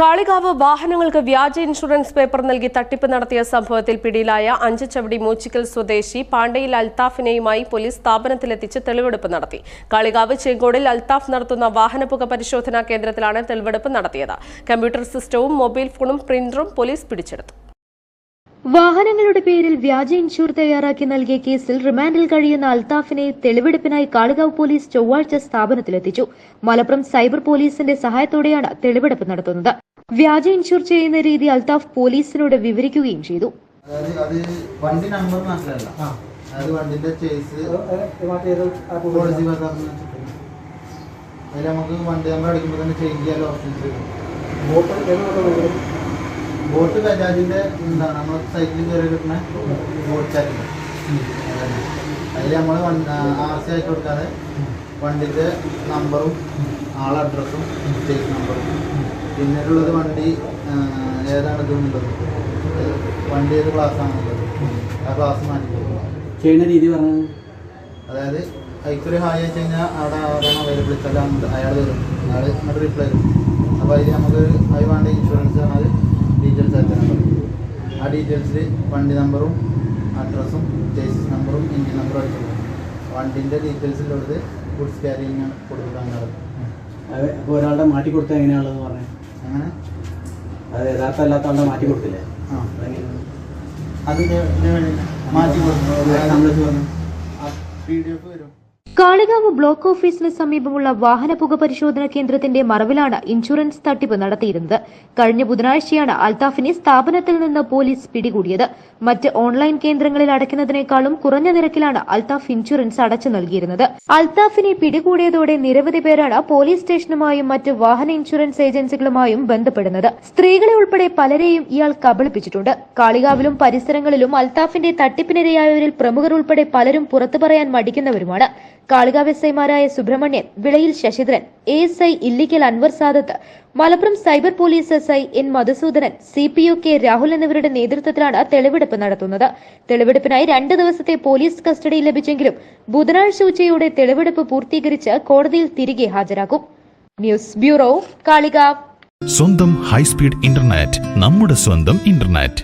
Kalikavu വാഹനങ്ങൾക്ക് വ്യാജ insurance paper നൽകി തട്ടിപ്പ് നടത്തിയ സംഭവത്തിൽ പിടിയിലായ അഞ്ചച്ചവടി മൂച്ചിക്കൽ സ്വദേശി പാണ്ഡയിൽ അൽത്താഫിനെയുമായി പോലീസ് സ്ഥാപനത്തിലെത്തിച്ച് തെളിവെടുപ്പ് നടത്തി. കാളികാവ് ചെങ്കോടിൽ അൽത്താഫ് നടത്തുന്ന വാഹനപ്പുക പരിശോധനാ കേന്ദ്രത്തിലാണ് തെളിവെടുപ്പ് നടത്തിയത്. കമ്പ്യൂട്ടർ സിസ്റ്റവും മൊബൈൽ ഫോണും പ്രിന്ററും പോലീസ് പിടിച്ചെടുത്തു. വാഹനങ്ങളുടെ പേരിൽ വ്യാജ ഇൻഷൂർ തയ്യാറാക്കി നൽകിയ കേസിൽ റിമാൻഡിൽ കഴിയുന്ന അൽത്താഫിനെ തെളിവെടുപ്പിനായി കാളികാവ് പോലീസ് ചൊവ്വാഴ്ച സ്ഥാപനത്തിലെത്തിച്ചു. മലപ്പുറം സൈബർ പോലീസിന്റെ സഹായത്തോടെയാണ് തെളിവെടുപ്പ് നടത്തുന്നത്. വ്യാജ ഇൻഷൂർ ചെയ്യുന്ന രീതി അൽത്താഫ് പോലീസിനോട് വിവരിക്കുകയും ചെയ്തു. അതായത് വണ്ടി നമ്പർ മാത്രമല്ല. അതായത് വണ്ടിന്റെ ചേസ് പോളിസി അതിൽ നമുക്ക് വണ്ടി നമ്പർ അടിക്കുമ്പോൾ തന്നെ ചേഞ്ച് ചെയ്യാൻ ഓപ്ഷൻസ് ബോട്ട് ബജാജിന്റെ എന്താണ് നമ്മൾ സൈറ്റിൽ കയറി കിട്ടുന്ന ബോട്ട് ചാറ്റ് അതിൽ നമ്മൾ ആർ സി ആയിട്ട് കൊടുക്കാതെ വണ്ടിന്റെ നമ്പറും ആളെ അഡ്രസ്സും സ്റ്റേറ്റ് നമ്പറും പിന്നീടുള്ളത് വണ്ടി ഏതാണ് ഇതെന്നുള്ളത് വണ്ടി ഏത് ക്ലാസ്സാണുള്ളത് ആ ക്ലാസ് മാറ്റി ചെയ്യുന്ന രീതി പറഞ്ഞത് അതായത് അതിക്കൊരു ഹായ് അയച്ചു കഴിഞ്ഞാൽ അവിടെ ആരാണ് അവൈലബിൾ അയാൾ വരും അയാൾ ഇങ്ങോട്ട് റിപ്ലൈ തരും അപ്പോൾ അതിൽ നമുക്ക് അത് വേണ്ട ഇൻഷുറൻസ് ഡീറ്റെയിൽസിൽ വണ്ടി നമ്പറും അഡ്രസ്സും ചേസിസ് നമ്പറും എൻജിൻ നമ്പറും അടിച്ചു വണ്ടിന്റെ ഡീറ്റെയിൽസിലുള്ളത് ഗുഡ്സ് ക്യാരിങ് കൊടുക്കാൻ അത് അപ്പോൾ ഒരാളുടെ മാറ്റി കൊടുത്താൽ എങ്ങനെയാണുള്ളത് പറഞ്ഞത് അങ്ങനെ അത് യഥാർത്ഥ അല്ലാത്ത ആളുടെ മാറ്റി കൊടുത്തില്ലേ? ആ? അതിന്റെ മാറ്റി കൊടുക്കുന്നു പറഞ്ഞു. പി ഡി എഫ് വരും. കാളികാവ് ബ്ലോക്ക് ഓഫീസിന് സമീപമുള്ള വാഹന പുക പരിശോധന കേന്ദ്രത്തിന്റെ മറവിലാണ് ഇൻഷുറൻസ് തട്ടിപ്പ് നടത്തിയിരുന്നത്. കഴിഞ്ഞ ബുധനാഴ്ചയാണ് അൽത്താഫിനെ സ്ഥാപനത്തിൽ നിന്ന് പോലീസ് പിടികൂടിയത്. മറ്റ് ഓൺലൈൻ കേന്ദ്രങ്ങളിൽ അടയ്ക്കുന്നതിനേക്കാളും കുറഞ്ഞ നിരക്കിലാണ് അൽത്താഫ് ഇൻഷുറൻസ് അടച്ചു നൽകിയിരുന്നത്. അൽത്താഫിനെ പിടികൂടിയതോടെ നിരവധി പേരാണ് പോലീസ് സ്റ്റേഷനുമായും മറ്റ് വാഹന ഇൻഷുറൻസ് ഏജൻസികളുമായും ബന്ധപ്പെടുന്നത്. സ്ത്രീകളെ ഉൾപ്പെടെ പലരെയും ഇയാൾ കബളിപ്പിച്ചിട്ടുണ്ട്. കാളികാവിലും പരിസരങ്ങളിലും അൽത്താഫിന്റെ തട്ടിപ്പിനിരയായവരിൽ പ്രമുഖർ ഉൾപ്പെടെ പലരും പുറത്തു പറയാൻ മടിക്കുന്നവരുമാണ്. Kalikavu S Subrahmanyan Vilayil Sasidharan A S I Illikkal Anwar Sadath Malappuram cyber police S I N Madhusoodanan C P O K Rahul എന്നിവരുടെ നേതൃത്വത്തിലാണ് തെളിവെടുപ്പ് നടത്തുന്നത്. തെളിവെടുപ്പിനായി രണ്ട് ദിവസത്തെ പോലീസ് കസ്റ്റഡി ലഭിച്ചെങ്കിലും ബുധനാഴ്ച ഉച്ചയോടെ തെളിവെടുപ്പ് പൂർത്തീകരിച്ച് കോടതിയിൽ തിരികെ ഹാജരാക്കും. News bureau Kalikavu. സ്വന്തം ഹൈസ്പീഡ് ഇന്റർനെറ്റ് നമ്മുടെ സ്വന്തം ഇന്റർനെറ്റ്.